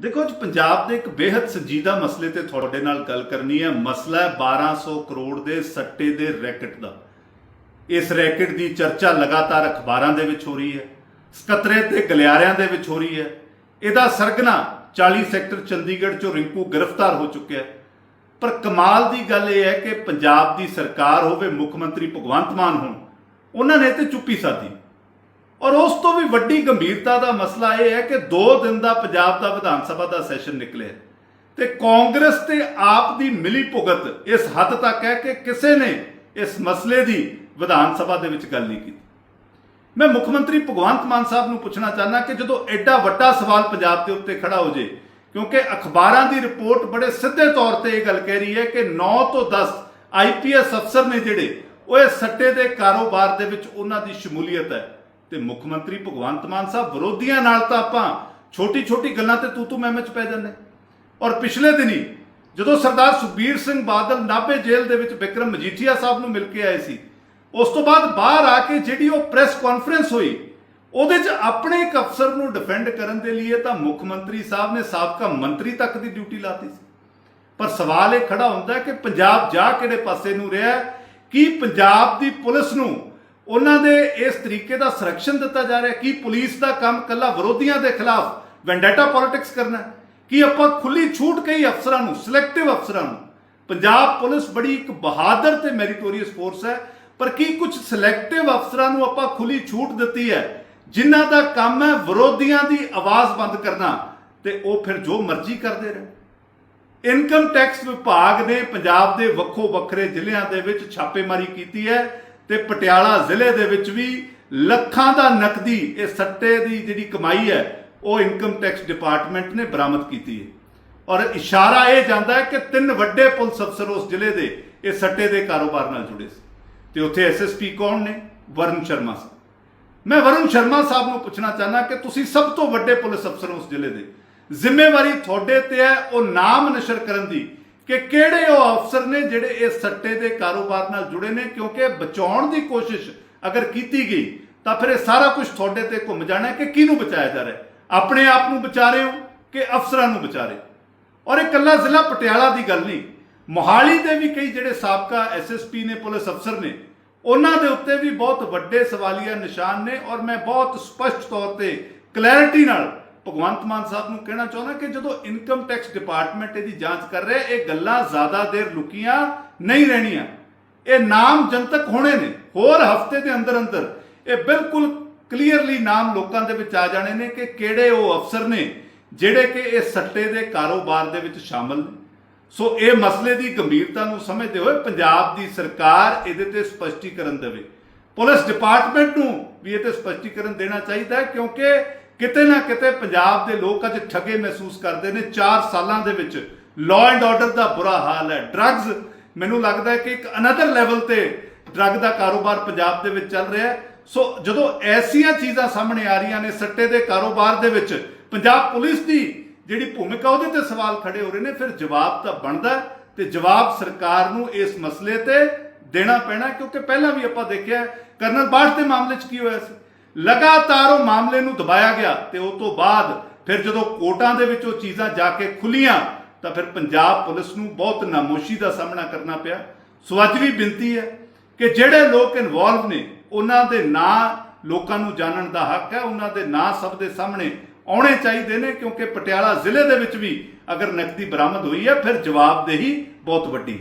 ਦੇਖੋ ਅੱਜ ਪੰਜਾਬ ਦੇ ਇੱਕ ਬੇहद ਸੰਜੀਦਾ ਮਸਲੇ ਤੇ ਤੁਹਾਡੇ ਨਾਲ ਗੱਲ ਕਰਨੀ ਹੈ। ਮਸਲਾ ਹੈ 1200 ਕਰੋੜ ਦੇ ਸੱਟੇ ਦੇ ਰੈਕਟ ਦਾ। ਇਸ ਰੈਕਟ ਦੀ ਚਰਚਾ ਲਗਾਤਾਰ ਅਖਬਾਰਾਂ ਦੇ ਵਿੱਚ ਹੋ ਰਹੀ ਹੈ, ਸਕੱਤਰੇ ਤੇ ਗਲਿਆਰਿਆਂ ਦੇ ਵਿੱਚ ਹੋ ਰਹੀ ਹੈ। ਇਹਦਾ ਸਰਗਨਾ 40 ਸੈਕਟਰ ਚੰਡੀਗੜ੍ਹ ਚੋਂ ਰਿੰਕੂ ਗ੍ਰਿਫਤਾਰ ਹੋ ਚੁੱਕਿਆ ਹੈ। ਪਰ ਕਮਾਲ ਦੀ ਗੱਲ ਇਹ ਹੈ ਕਿ ਪੰਜਾਬ ਦੀ ਸਰਕਾਰ ਹੋਵੇ ਮੁੱਖ ਮੰਤਰੀ ਭਗਵੰਤ ਮਾਨ ਹੋਣ, ਉਹਨਾਂ ਨੇ ਤੇ ਚੁੱਪੀ ਸਾਧੀ। ਔਰ ਉਸ ਤੋਂ ਵੀ ਵੱਡੀ ਗੰਭੀਰਤਾ ਦਾ ਮਸਲਾ ਇਹ ਹੈ ਕਿ 2 ਦਿਨ ਦਾ ਪੰਜਾਬ ਦਾ ਵਿਧਾਨ ਸਭਾ ਦਾ ਸੈਸ਼ਨ ਨਿਕਲਿਆ। ਤੇ ਕਾਂਗਰਸ ਤੇ ਆਪ ਦੀ ਮਿਲੀ ਭੁਗਤ ਇਸ ਹੱਦ ਤੱਕ ਹੈ ਕਿ ਕਿਸੇ ਨੇ ਇਸ ਮਸਲੇ ਦੀ ਵਿਧਾਨ ਸਭਾ ਦੇ ਵਿੱਚ ਗੱਲ ਨਹੀਂ ਕੀਤੀ। ਮੈਂ ਮੁੱਖ ਮੰਤਰੀ ਭਗਵੰਤ ਮਾਨ ਸਾਹਿਬ ਨੂੰ ਪੁੱਛਣਾ ਚਾਹਨਾ ਕਿ ਜਦੋਂ ਐਡਾ ਵੱਡਾ ਸਵਾਲ ਪੰਜਾਬ ਦੇ ਉੱਤੇ ਖੜਾ ਹੋ ਜੇ, ਕਿਉਂਕਿ ਅਖਬਾਰਾਂ ਦੀ ਰਿਪੋਰਟ ਬੜੇ ਸਿੱਧੇ ਤੌਰ ਤੇ ਇਹ ਗੱਲ ਕਹਿ ਰਹੀ ਹੈ ਕਿ 9 ਤੋਂ 10 ਆਈਪੀਐਸ ਅਫਸਰ ਨੇ ਜਿਹੜੇ, ਉਹ ਇਹ ਸੱਟੇ ਦੇ ਕਾਰੋਬਾਰ ਦੇ ਵਿੱਚ ਉਹਨਾਂ ਦੀ ਸ਼ਮੂਲੀਅਤ ਹੈ। ਤੇ ਮੁੱਖ ਮੰਤਰੀ ਭਗਵੰਤ ਮਾਨ ਸਾਹਿਬ ਵਿਰੋਧੀਆਂ ਨਾਲ ਤਾਂ ਆਪਾਂ ਛੋਟੀ ਛੋਟੀ ਗੱਲਾਂ ਤੇ ਤੂ ਤੂ ਮੈਂ ਮੈਂ ਚ ਪੈ ਜਾਂਦੇ। ਔਰ ਪਿਛਲੇ ਦਿਨੀ ਜਦੋਂ ਸਰਦਾਰ ਸੁਖਬੀਰ ਸਿੰਘ ਬਾਦਲ ਨਾਭੇ ਜੇਲ੍ਹ ਦੇ ਵਿੱਚ ਵਿਕਰਮ ਮਜੀਠੀਆ ਸਾਹਿਬ ਨੂੰ ਮਿਲ ਕੇ ਆਏ ਸੀ, ਉਸ ਤੋਂ ਬਾਅਦ ਬਾਹਰ ਆ ਕੇ ਜਿਹੜੀ ਉਹ ਪ੍ਰੈਸ ਕਾਨਫਰੰਸ ਹੋਈ, ਉਹਦੇ 'ਚ ਆਪਣੇ ਇੱਕ ਅਫਸਰ ਨੂੰ ਡਿਫੈਂਡ ਕਰਨ ਦੇ ਲਈ ਤਾਂ ਮੁੱਖ ਮੰਤਰੀ ਸਾਹਿਬ ਨੇ ਸਾਬਕਾ ਮੰਤਰੀ ਤੱਕ ਦੀ ਡਿਊਟੀ ਲਾਤੀ ਸੀ। ਪਰ ਸਵਾਲ ਇਹ ਖੜਾ ਹੁੰਦਾ ਕਿ ਪੰਜਾਬ ਜਾ ਕਿਹੜੇ ਪਾਸੇ ਨੂੰ ਰਿਹਾ ਕੀ ਪੰਜਾਬ ਦੀ ਪੁਲਿਸ ਨੂੰ ਉਹਨਾਂ ਦੇ ਇਸ ਤਰੀਕੇ ਦਾ ਸੰਰਕਸ਼ਣ ਦਿੱਤਾ ਜਾ ਰਿਹਾ ਕੀ ਪੁਲਿਸ ਦਾ ਕੰਮ ਕੱਲਾ ਵਿਰੋਧੀਆਂ ਦੇ ਖਿਲਾਫ ਵੈਂਡੇਟਾ ਪੋਲਿਟਿਕਸ ਕਰਨਾ ਕੀ ਆਪਾਂ ਖੁੱਲੀ ਛੂਟ ਕਈ ਅਫਸਰਾਂ ਨੂੰ ਸਿਲੈਕਟਿਵ ਅਫਸਰਾਂ ਨੂੰ। ਪੰਜਾਬ ਪੁਲਿਸ ਬੜੀ ਇੱਕ ਬਹਾਦਰ ਤੇ ਮੈਰੀਟੋਰੀਅਸ ਫੋਰਸ ਹੈ, ਪਰ ਕੀ ਕੁਝ ਸਿਲੈਕਟਿਵ ਅਫਸਰਾਂ ਨੂੰ ਆਪਾਂ ਖੁੱਲੀ ਛੂਟ ਦਿੱਤੀ ਹੈ? ਜਿਨ੍ਹਾਂ ਦਾ ਕੰਮ ਹੈ ਵਿਰੋਧੀਆਂ ਦੀ ਆਵਾਜ਼ ਬੰਦ ਕਰਨਾ ਤੇ ਉਹ ਫਿਰ ਜੋ ਮਰਜ਼ੀ ਕਰਦੇ ਰਹੇ ਇਨਕਮ ਟੈਕਸ ਵਿਭਾਗ ਨੇ ਪੰਜਾਬ ਦੇ ਵੱਖੋ ਵੱਖਰੇ ਜ਼ਿਲ੍ਹਿਆਂ ਦੇ ਵਿੱਚ ਛਾਪੇਮਾਰੀ ਕੀਤੀ ਹੈ। ਤੇ ਪਟਿਆਲਾ ਜ਼ਿਲ੍ਹੇ ਦੇ ਵਿੱਚ ਵੀ ਲੱਖਾਂ ਦਾ ਨਕਦੀ, ਇਹ ਸੱਟੇ ਦੀ ਜਿਹੜੀ ਕਮਾਈ ਹੈ, ਉਹ ਇਨਕਮ ਟੈਕਸ ਡਿਪਾਰਟਮੈਂਟ ਨੇ ਬਰਾਮਦ ਕੀਤੀ ਹੈ। ਔਰ ਇਸ਼ਾਰਾ ਇਹ ਜਾਂਦਾ ਹੈ ਕਿ ਤਿੰਨ ਵੱਡੇ ਪੁਲਿਸ ਅਫਸਰ ਉਸ ਜ਼ਿਲ੍ਹੇ ਦੇ, ਇਹ ਸੱਟੇ ਦੇ ਕਾਰੋਬਾਰ ਨਾਲ ਜੁੜੇ ਸੀ। ਤੇ ਉੱਥੇ ਐਸਐਸਪੀ ਕੌਣ ਨੇ? ਵਰਨ ਸ਼ਰਮਾ ਸਾਹਿਬ। ਮੈਂ ਵਰੁਣ ਸ਼ਰਮਾ ਸਾਹਿਬ ਨੂੰ ਪੁੱਛਣਾ ਚਾਹਨਾ ਕਿ ਤੁਸੀਂ ਸਭ ਤੋਂ ਵੱਡੇ ਪੁਲਿਸ ਅਫਸਰ ਹੋ ਉਸ ਜ਼ਿਲ੍ਹੇ ਦੇ। ਜ਼ਿੰਮੇਵਾਰੀ ਤੁਹਾਡੇ ਤੇ ਹੈ, ਉਹ ਨਾਮ ਨਸ਼ਰ ਕਰਨ ਦੀ। ਕਿ ਕਿਹੜੇ ਉਹ ਅਫਸਰ ਨੇ ਜਿਹੜੇ ਇਸ ਸੱਟੇ ਦੇ ਕਾਰੋਬਾਰ ਨਾਲ ਜੁੜੇ ਨੇ? ਕਿਉਂਕਿ ਬਚਾਉਣ ਦੀ ਕੋਸ਼ਿਸ਼ ਅਗਰ ਕੀਤੀ ਗਈ, ਤਾਂ ਫਿਰ ਇਹ ਸਾਰਾ ਕੁਝ ਤੁਹਾਡੇ ਤੇ ਘੁੰਮ ਜਾਣਾ ਕਿ ਕਿਹਨੂੰ ਬਚਾਇਆ ਜਾ ਰਿਹਾ ਆਪਣੇ ਆਪ ਨੂੰ ਬਚਾ ਰਹੇ ਹੋ ਕਿ ਅਫਸਰਾਂ ਨੂੰ ਬਚਾ ਰਹੇ ਔਰ ਇਹ ਇਕੱਲਾ ਜ਼ਿਲ੍ਹਾ ਪਟਿਆਲਾ ਦੀ ਗੱਲ ਨਹੀਂ, ਮੋਹਾਲੀ ਦੇ ਵੀ ਕਈ ਜਿਹੜੇ ਸਾਬਕਾ ਐਸਐਸਪੀ ਨੇ, ਪੁਲਿਸ ਅਫਸਰ ਨੇ, ਉਹਨਾਂ ਦੇ ਉੱਤੇ ਵੀ ਬਹੁਤ ਵੱਡੇ ਸਵਾਲੀਆ ਨਿਸ਼ਾਨ ਨੇ ਔਰ ਮੈਂ ਬਹੁਤ ਸਪਸ਼ਟ ਤੌਰ ਤੇ ਕਲੈਰਿਟੀ ਨਾਲ ਭਗਵੰਤ ਮਾਨ ਸਾਹਿਬ ਨੂੰ ਕਹਿਣਾ ਚਾਹੁੰਦਾ ਕਿ ਜਦੋਂ ਇਨਕਮ ਟੈਕਸ ਡਿਪਾਰਟਮੈਂਟ ਇਹਦੀ ਜਾਂਚ ਕਰ ਰਿਹਾ, ਇਹ ਗੱਲਾਂ ਜ਼ਿਆਦਾ ਦੇਰ ਲੁਕੀਆਂ ਨਹੀਂ ਰਹਿਣੀਆਂ। ਇਹ ਨਾਮ ਜਨਤਕ ਹੋਣੇ ਨੇ, ਹੋਰ ਹਫ਼ਤੇ ਦੇ ਅੰਦਰ ਅੰਦਰ। ਇਹ ਬਿਲਕੁਲ ਕਲੀਅਰਲੀ ਨਾਮ ਲੋਕਾਂ ਦੇ ਵਿੱਚ ਆ ਜਾਣੇ ਨੇ ਕਿ ਕਿਹੜੇ ਉਹ ਅਫਸਰ ਨੇ ਜਿਹੜੇ ਕਿ ਇਹ ਸੱਟੇ ਦੇ ਕਾਰੋਬਾਰ ਦੇ ਵਿੱਚ ਸ਼ਾਮਲ ਨੇ। ਸੋ ਇਹ ਮਸਲੇ ਦੀ ਗੰਭੀਰਤਾ ਨੂੰ ਸਮਝਦੇ ਹੋਏ ਪੰਜਾਬ ਦੀ ਸਰਕਾਰ ਇਹਦੇ ਤੇ ਸਪਸ਼ਟੀਕਰਨ ਦੇਵੇ। ਪੁਲਿਸ ਡਿਪਾਰਟਮੈਂਟ ਨੂੰ ਵੀ ਇਹ ਤੇ ਸਪਸ਼ਟੀਕਰਨ ਦੇਣਾ ਚਾਹੀਦਾ ਕਿਉਂਕਿ ਕਿਤੇ ਨਾ ਕਿਤੇ ਪੰਜਾਬ ਦੇ ਲੋਕ ਅੱਜ ਠੱਗੇ ਮਹਿਸੂਸ ਕਰਦੇ ਨੇ। 4 ਸਾਲਾਂ ਦੇ ਵਿੱਚ ਲਾਅ ਐਂਡ ਆਰਡਰ ਦਾ ਬੁਰਾ ਹਾਲ ਹੈ। ਡਰੱਗਸ ਮੈਨੂੰ ਲੱਗਦਾ ਹੈ ਕਿ ਇੱਕ ਅਨਦਰ ਲੈਵਲ ਤੇ ਡਰੱਗ ਦਾ ਕਾਰੋਬਾਰ ਪੰਜਾਬ ਦੇ ਵਿੱਚ ਚੱਲ ਰਿਹਾ ਹੈ। ਸੋ ਜਦੋਂ ਐਸੀਆਂ ਚੀਜ਼ਾਂ ਸਾਹਮਣੇ ਆ ਰਹੀਆਂ ਨੇ ਸੱਟੇ ਦੇ ਕਾਰੋਬਾਰ ਦੇ ਵਿੱਚ, ਪੰਜਾਬ ਪੁਲਿਸ ਦੀ ਜਿਹੜੀ ਭੂਮਿਕਾ ਉਹਦੇ ਤੇ ਸਵਾਲ ਖੜੇ ਹੋ ਰਹੇ ਨੇ, ਫਿਰ ਜਵਾਬ ਤਾਂ ਬਣਦਾ ਹੈ ਤੇ ਜਵਾਬ ਸਰਕਾਰ ਨੂੰ ਇਸ ਮਸਲੇ ਤੇ ਦੇਣਾ ਪੈਣਾ ਕਿਉਂਕਿ ਪਹਿਲਾਂ ਵੀ ਆਪਾਂ ਦੇਖਿਆ ਕਰਨਲ ਬਾਠ ਦੇ ਮਾਮਲੇ 'ਚ ਕੀ ਹੋਇਆ ਸੀ? ਲਗਾਤਾਰ ਉਹ ਮਾਮਲੇ ਨੂੰ ਦਬਾਇਆ ਗਿਆ ਤੇ ਉਸ ਤੋਂ ਬਾਅਦ ਫਿਰ ਜਦੋਂ ਕੋਰਟਾਂ ਦੇ ਵਿੱਚ ਉਹ ਚੀਜ਼ਾਂ ਜਾ ਕੇ ਖੁੱਲੀਆਂ, ਤਾਂ ਫਿਰ ਪੰਜਾਬ ਪੁਲਿਸ ਨੂੰ ਬਹੁਤ ਨਾਮੋਸ਼ੀ ਦਾ ਸਾਹਮਣਾ ਕਰਨਾ ਪਿਆ। ਸੋ ਅੱਜ ਵੀ ਬੇਨਤੀ ਹੈ ਕਿ ਜਿਹੜੇ ਲੋਕ ਇਨਵੋਲਵ ਨੇ, ਉਹਨਾਂ ਦੇ ਨਾਂ ਲੋਕਾਂ ਨੂੰ ਜਾਣਨ ਦਾ ਹੱਕ ਹੈ, ਉਹਨਾਂ ਦੇ ਨਾਂ ਸਭ ਦੇ ਸਾਹਮਣੇ ਆਉਣੇ ਚਾਹੀਦੇ ਨੇ, ਕਿਉਂਕਿ ਪਟਿਆਲਾ ਜ਼ਿਲ੍ਹੇ ਦੇ ਵਿੱਚ ਵੀ ਅਗਰ ਨਕਦੀ ਬਰਾਮਦ ਹੋਈ ਹੈ, ਫਿਰ ਜਵਾਬਦੇਹੀ ਬਹੁਤ ਵੱਡੀ